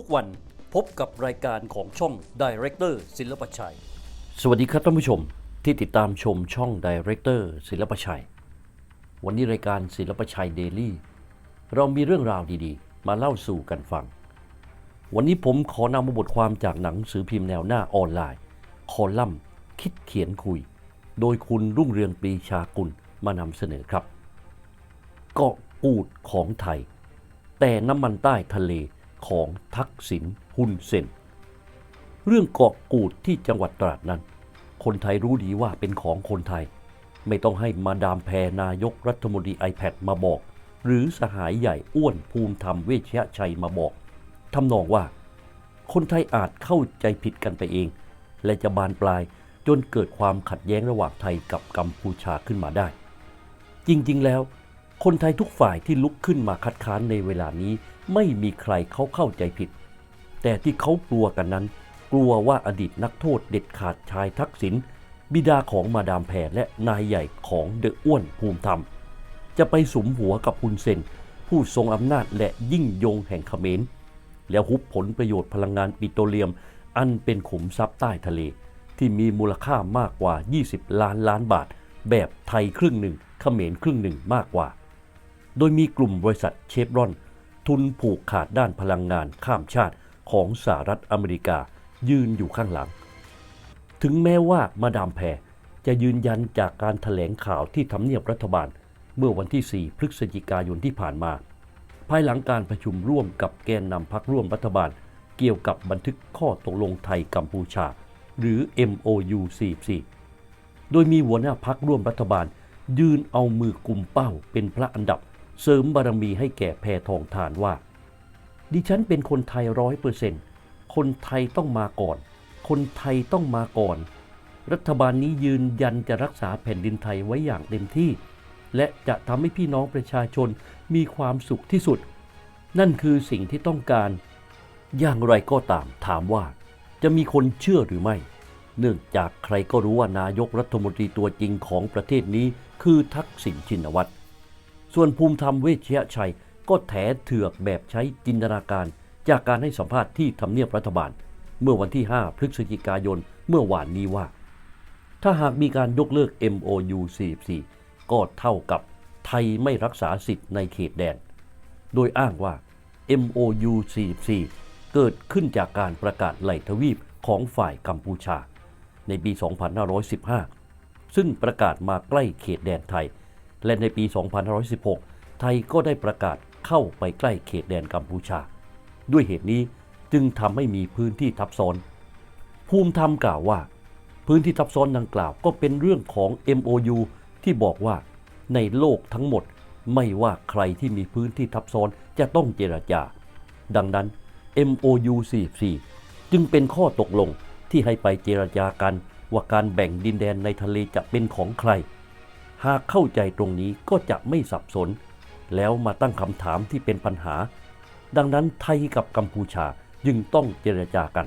ทุกวันพบกับรายการของช่อง Director ศิลปชัย สวัสดีครับท่านผู้ชมที่ติดตามชมช่อง Director ศิลปชัย วันนี้รายการศิลปชัยเดลี่เรามีเรื่องราวดีๆ มาเล่าสู่กันฟัง วันนี้ผมขอนำมาบทความจากหนังสือพิมพ์แนวหน้าออนไลน์ คอลัมน์ คิดเขียนคุย โดยคุณรุ่งเรืองปรีชากุลมานำเสนอครับ เกาะกูดของไทย แต่น้ำมันใต้ทะเล ของทักษิณฮุนเซน เรื่องเกาะกูดที่จังหวัดตราดนั้น คนไทยรู้ดีว่าเป็นของคนไทย ไม่ต้องให้มาดามแพรนายกรัฐมนตรี iPad มาบอก หรือสหายใหญ่อ้วนภูมิธรรมเวชยชัยมาบอกทำนองว่า คนไทยอาจเข้าใจผิดกันไปเอง และจะบานปลายจนเกิดความขัดแย้งระหว่างไทยกับกัมพูชาขึ้นมาได้ จริงๆแล้ว คนไทยทุกฝ่ายที่ลุกขึ้นมาคัดค้านในเวลานี้ ไม่มีใครเขาเข้าใจผิด แต่ที่เขากลัวกันนั้น กลัวว่าอดีตนักโทษเด็ดขาดชายทักษิณบิดาของมาดามแพรและนายใหญ่ของเดอะอ้วนภูมิธรรม จะไปสมหัวกับฮุนเซน ผู้ทรงอำนาจและยิ่งยงแห่งเขมรแล้วฮุบผลประโยชน์พลังงานปิโตรเลียม อันเป็นขุมทรัพย์ใต้ทะเล ที่มีมูลค่ามากกว่า 20 ล้านล้านบาท แบบไทยครึ่งหนึ่งเขมรครึ่งหนึ่งมากกว่า โดยมีกลุ่มบริษัทเชฟรอน ทุนผูกขาดด้านพลังงานข้ามชาติของสหรัฐอเมริกายืนอยู่ข้างหลัง ถึงแม้ว่ามาดามแพรจะยืนยันจากการถแถลงข่าวที่ทำเนียบรัฐบาล เมื่อวันที่ 4 พฤศจิกายนที่ผ่านมา ภายหลังการประชุมร่วมกับแกนนำพักร่วมรัฐบาล เกี่ยวกับบันทึกข้อตกลงไทยกัมพูชา หรือ MOU 44 โดยมีหัวหน้าพักร่วมรัฐบาล ยืนเอามือกุมเป้าเป็นพระอันดับ เสริมบารมีให้แก่แพทองทานว่า ดิฉันเป็นคนไทยร้อยเปอร์เซ็นต์คนไทยต้องมาก่อน คนไทยต้องมาก่อน รัฐบาลนี้ยืนยันจะรักษาแผ่นดินไทยไว้อย่างเต็มที่ และจะทำให้พี่น้องประชาชนมีความสุขที่สุด นั่นคือสิ่งที่ต้องการ อย่างไรก็ตามถามว่า จะมีคนเชื่อหรือไม่ เนื่องจากใครก็รู้ว่านายกรัฐมนตรีตัวจริงของประเทศนี้คือทักษิณชินวัตร ส่วนภูมิธรรมเวชยชัย ก็แถเถือกแบบใช้จินตนาการ จากการให้สัมภาษณ์ที่ทำเนียบรัฐบาล เมื่อวันที่ 5 พฤศจิกายนเมื่อวานนี้ว่า ถ้าหากมีการยกเลิก MOU 44 ก็เท่ากับไทยไม่รักษาสิทธิ์ในเขตแดน โดยอ้างว่า MOU 44 เกิดขึ้นจากการประกาศไหลทวีปของฝ่ายกัมพูชา ในปี 2515 ซึ่งประกาศมาใกล้เขตแดนไทย และในปี 2516 ไทยก็ได้ประกาศเข้าไปใกล้เขตแดนกัมพูชา ด้วยเหตุนี้จึงทำให้มีพื้นที่ทับซ้อน ภูมิธรรมกล่าวว่า พื้นที่ทับซ้อนดังกล่าวก็เป็นเรื่องของ MOU ที่บอกว่าในโลกทั้งหมดไม่ว่าใครที่มีพื้นที่ทับซ้อนจะต้องเจรจา ดังนั้น MOU 44 จึงเป็นข้อตกลงที่ให้ไปเจรจากันว่าการแบ่งดินแดนในทะเลจะเป็นของใคร หากเข้าใจตรงนี้ก็จะไม่สับสน แล้วมาตั้งคำถามที่เป็นปัญหา ดังนั้นไทยกับกัมพูชาจึงต้องเจรจากัน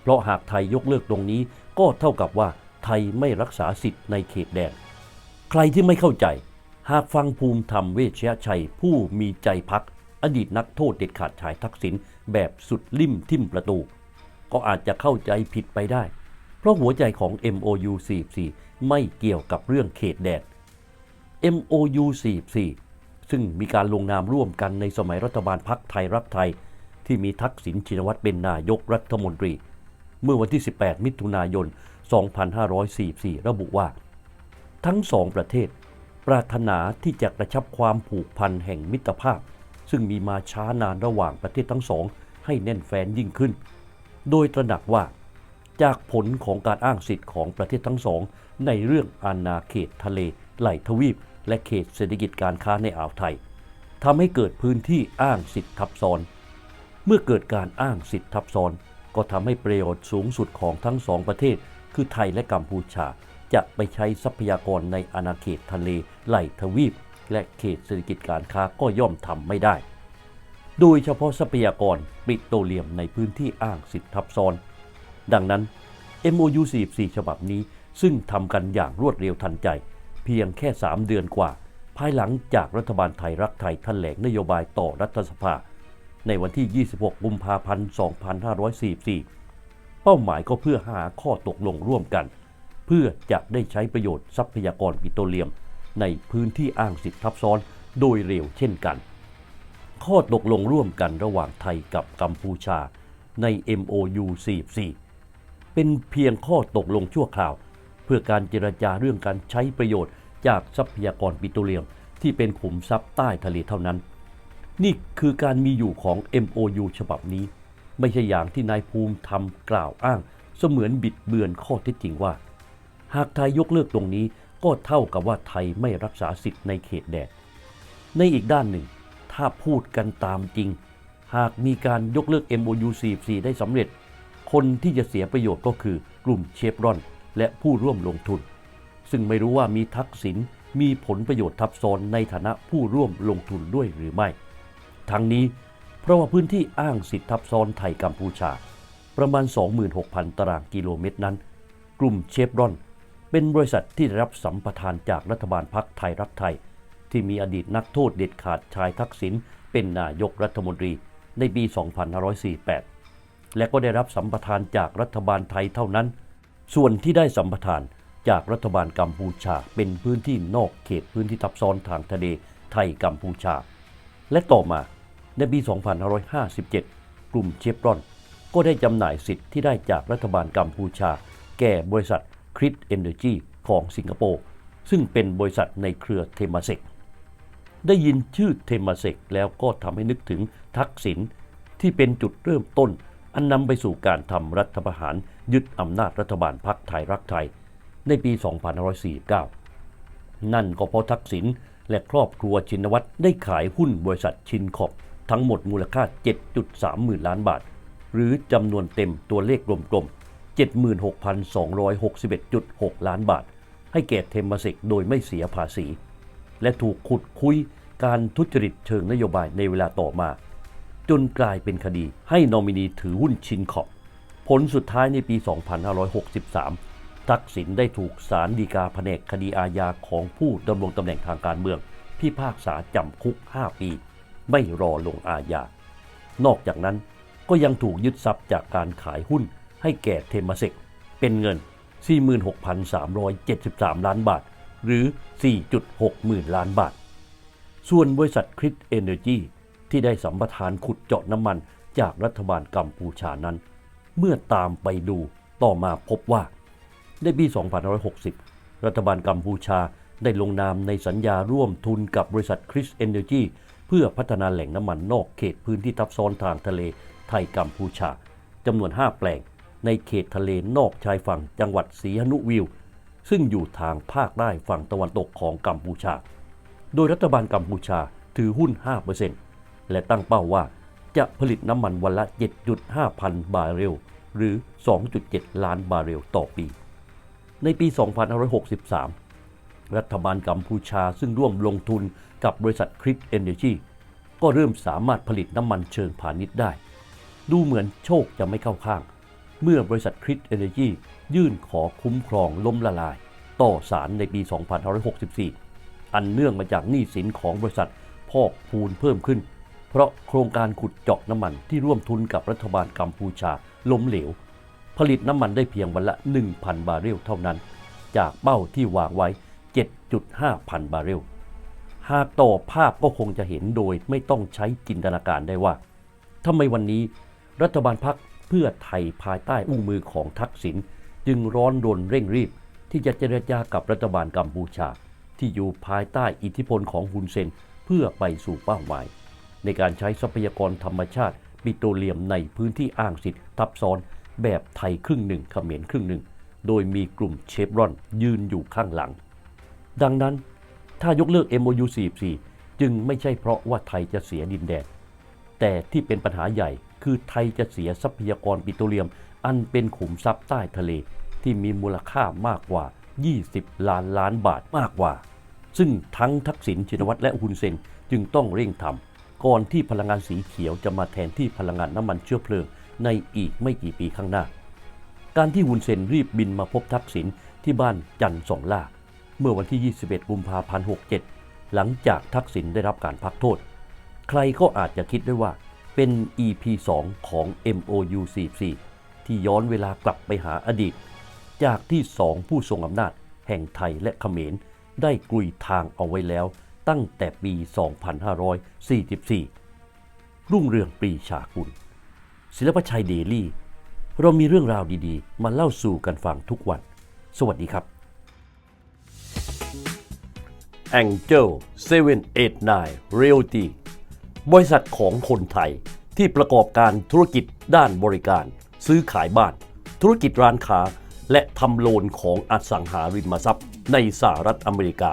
เพราะหากไทยยกเลิกตรงนี้ก็เท่ากับว่าไทยไม่รักษาสิทธิ์ในเขตแดน ใครที่ไม่เข้าใจ หากฟังภูมิธรรมเวชยชัยผู้มีใจพัก อดีตนักโทษเด็ดขาดชายทักษิณแบบสุดลิ่มทิ่มประตู ก็อาจจะเข้าใจผิดไปได้ เพราะหัวใจของ MOU 44ไม่เกี่ยวกับเรื่องเขตแดน MOU 44 ซึ่งมีการลงนามร่วมกันในสมัยรัฐบาลพักไทยรักไทย ที่มีทักษิณชินวัตรเป็นนายกรัฐมนตรี เมื่อวันที่ 18 มิถุนายน 2544 ระบุว่า ทั้งสองประเทศ ปรารถนาที่จะกระชับความผูกพันแห่งมิตรภาพ ซึ่งมีมาช้านานระหว่างประเทศทั้งสอง ให้แน่นแฟนยิ่งขึ้น โดยตระหนักว่าจากผลของการอ้างสิทธิ์ของประเทศทั้งสอง ในเรื่องอาณาเขตทะเลไหลทวีป และเขตเศรษฐกิจการค้าในอ่าวไทยทำให้เกิดพื้นที่อ้างสิทธิ์ทับซ้อน เมื่อเกิดการอ้างสิทธิ์ทับซ้อน ก็ทำให้ประโยชน์สูงสุดของทั้งสองประเทศ คือไทยและกัมพูชา จะไปใช้ทรัพยากรในอาณาเขตทะเลไหลทวีป และเขตเศรษฐกิจการค้าก็ย่อมทำไม่ได้ โดยเฉพาะทรัพยากรปิโตรเลียมในพื้นที่อ้างสิทธิทับซ้อน ดังนั้น MOU 44 ฉบับนี้ซึ่งทำกันอย่างรวดเร็วทันใจ เพียงแค่ 3 เดือนกว่า ภายหลังจากรัฐบาลไทยรักไทยแถลงนโยบายต่อรัฐสภา ในวันที่ 26 กุมภาพันธ์ 2544 เป้าหมายก็เพื่อหาข้อตกลงร่วมกัน เพื่อจะได้ใช้ประโยชน์ทรัพยากรปิโตรเลียม ในพื้นที่อ้างสิทธิทับซ้อนโดยเร็วเช่นกัน ข้อตกลงร่วมกันระหว่างไทยกับกัมพูชาใน MOU 44เป็นเพียงข้อตกลงชั่วคราว พื่อการเจรจาเรื่องการใช้ประโยชน์จากทรัพยากรปิโตรเลียม ที่เป็นขุมทรัพย์ใต้ทะเลเท่านั้น นี่คือการมีอยู่ของ MOU ฉบับนี้ ไม่ใช่อย่างที่นายภูมิทำกล่าวอ้าง เสมือนบิดเบือนข้อเท็จจริงว่า หากไทยยกเลิกตรงนี้ก็เท่ากับว่าไทยไม่รักษาสิทธิ์ในเขตแดนในอีกด้านหนึ่ง ถ้าพูดกันตามจริง หากมีการยกเลิก MOU 44 ได้สำเร็จ คนที่จะเสียประโยชน์ก็คือกลุ่มเชฟรอน และผู้ร่วมลงทุน ซึ่งไม่รู้ว่ามีทักษิณมีผลประโยชน์ทับซ้อนในฐานะผู้ร่วมลงทุนด้วยหรือไม่ ทั้งนี้เพราะว่าพื้นที่อ้างสิทธิทับซ้อนไทยกัมพูชา ประมาณ 26,000 ตารางกิโลเมตรนั้น กลุ่มเชฟรอน เป็นบริษัทที่ได้รับสัมปทานจากรัฐบาลพรรคไทยรักไทย ที่มีอดีตนักโทษเด็ดขาดชายทักษิณเป็นนายกรัฐมนตรีในปี 2548 และก็ได้รับสัมปทานจากรัฐบาลไทยเท่านั้น ส่วนที่ได้สัมปทานจากรัฐบาลกัมพูชาเป็นพื้นที่นอกเขตพื้นที่ทับซ้อนทางทะเลไทยกัมพูชา และต่อมาในปี 2557 กลุ่มเชฟรอน ก็ได้จำหน่ายสิทธิ์ที่ได้จากรัฐบาลกัมพูชา แก่บริษัทคริสเอนเนอร์จีของสิงคโปร์ซึ่งเป็นบริษัทในเครือเทมาเซกได้ยินชื่อเทมาเซกแล้วก็ทำให้นึกถึงทักษิณที่เป็นจุดเริ่มต้น อันนำไปสู่การทำรัฐประหารยึดอำนาจรัฐบาลพรรคไทยรักไทย ในปี 2549 นั่นก็เพราะทักษิณและครอบครัวชินวัตรได้ขายหุ้นบริษัทชินขอบทั้งหมดมูลค่า 7.3 หมื่นล้านบาท หรือจำนวนเต็มตัวเลขกลมๆ 76,261.6 ล้านบาท ให้แก่เทมมาเซกโดยไม่เสียภาษี และถูกขุดคุยการทุจริตเชิงนโยบายในเวลาต่อมา จนกลายเป็นคดีให้นอมินีถือหุ้นชินขอบ ผลสุดท้ายในปี 2563 ทักษิณได้ถูกศาลฎีกาแผนกคดีอาญาของผู้ดำรงตำแหน่งทางการเมือง พิพากษาจำคุก 5 ปี ไม่รอลงอาญา นอกจากนั้นก็ยังถูกยึดทรัพย์จากการขายหุ้นให้แก่เทมเซกเป็นเงิน 46,373 ล้านบาท หรือ 4.6 หมื่นล้านบาท ส่วนบริษัทคริสเอเนอร์จี ที่ได้สัมปทานขุดเจาะน้ำมันจากรัฐบาลกัมพูชานั้น เมื่อตามไปดูต่อมาพบว่า ในปี 2560 รัฐบาลกัมพูชาได้ลงนามในสัญญาร่วมทุนกับบริษัทคริสเอนเนอร์จีเพื่อพัฒนาแหล่งน้ำมันนอกเขตพื้นที่ทับซ้อนทางทะเลไทยกัมพูชาจำนวน 5 แปลง ในเขตทะเลนอกชายฝั่งจังหวัดศรีหนุวิว ซึ่งอยู่ทางภาคใต้ฝั่งตะวันตกของกัมพูชา โดยรัฐบาลกัมพูชาถือหุ้น 5% และตั้งเป้าว่าจะผลิตน้ำมันวันละ 7.5 พันบาร์เรล หรือ 2.7 ล้านบาร์เรลต่อปี ในปี 2563 รัฐบาลกัมพูชาซึ่งร่วมลงทุนกับบริษัทคริสเอเนจีก็เริ่มสามารถผลิตน้ำมันเชิงพาณิชย์ได้ ดูเหมือนโชคจะไม่เข้าข้าง เมื่อบริษัทคริสเอเนจียื่นขอคุ้มครองล้มละลาย ต่อศาลในปี 2564 อันเนื่องมาจากหนี้สินของบริษัทพอกพูนเพิ่มขึ้น เพราะโครงการขุดเจาะน้ำมันที่ร่วมทุนกับรัฐบาลกัมพูชาล้มเหลว ผลิตน้ำมันได้เพียงวันละ 1,000 บาร์เรลเท่านั้น จากเป้าที่วางไว้ 7.5 พันบาร์เรล หากต่อภาพก็คงจะเห็นโดยไม่ต้องใช้จินตนาการได้ว่าทำไมวันนี้รัฐบาลพักเพื่อไทยภายใต้อุ้งมือของทักษิณจึงร้อนรนเร่งรีบ ที่จะเจรจากับรัฐบาลกัมพูชา ที่อยู่ภายใต้อิทธิพลของฮุนเซนเพื่อไปสู่เป้าหมาย ในการใช้ทรัพยากรธรรมชาติ ปิโตรเลียมในพื้นที่อ้างสิทธิ์ทับซ้อน แบบไทยครึ่งหนึ่งเขมรครึ่งหนึ่ง โดยมีกลุ่มเชฟรอนยืนอยู่ข้างหลัง ดังนั้นถ้ายกเลิก MOU 44 จึงไม่ใช่เพราะว่าไทยจะเสียดินแดน แต่ที่เป็นปัญหาใหญ่คือไทยจะเสียทรัพยากรปิโตรเลียม อันเป็นขุมทรัพย์ใต้ทะเล ที่มีมูลค่ามากกว่า 20 ล้านล้านบาทมากกว่า ซึ่งทั้งทักษิณชินวัตรและฮุนเซนจึงต้องเร่งทำ ก่อนที่พลังงานสีเขียวจะมาแทนที่พลังงานน้ำมันเชื้อเพลิงในอีกไม่กี่ปีข้างหน้า การที่ฮุนเซนรีบบินมาพบทักษิณที่บ้านจันทร์สองล่า เมื่อวันที่ 21 กุมภาพันธ์ 67 หลังจากทักษิณได้รับการพักโทษ ใครก็อาจจะคิดได้ว่าเป็น EP 2 ของ MOU 44ที่ย้อนเวลากลับไปหาอดีต จากที่สองผู้ทรงอำนาจแห่งไทยและเขมรได้กลุยทางเอาไว้แล้ว ตั้งแต่ปี 2544 รุ่งเรืองปรีชากุล ศิลปชัยเดลี่ เรามีเรื่องราวดีๆ มาเล่าสู่กันฟังทุกวัน สวัสดีครับ Angel 789 Realty บริษัทของคนไทยที่ประกอบการธุรกิจด้านบริการ ซื้อขายบ้าน ธุรกิจร้านค้า และทำโลนของอสังหาริมทรัพย์ในสหรัฐอเมริกา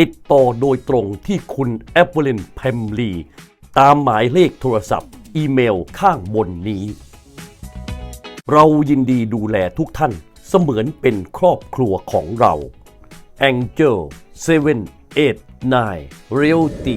ติดต่อโดยตรงที่คุณแอปเปิลินแพมลีตามหมายเลขโทรศัพท์ อีเมลข้างบนนี้ เรายินดีดูแลทุกท่านเสมือนเป็นครอบครัวของเรา Angel 789 Realty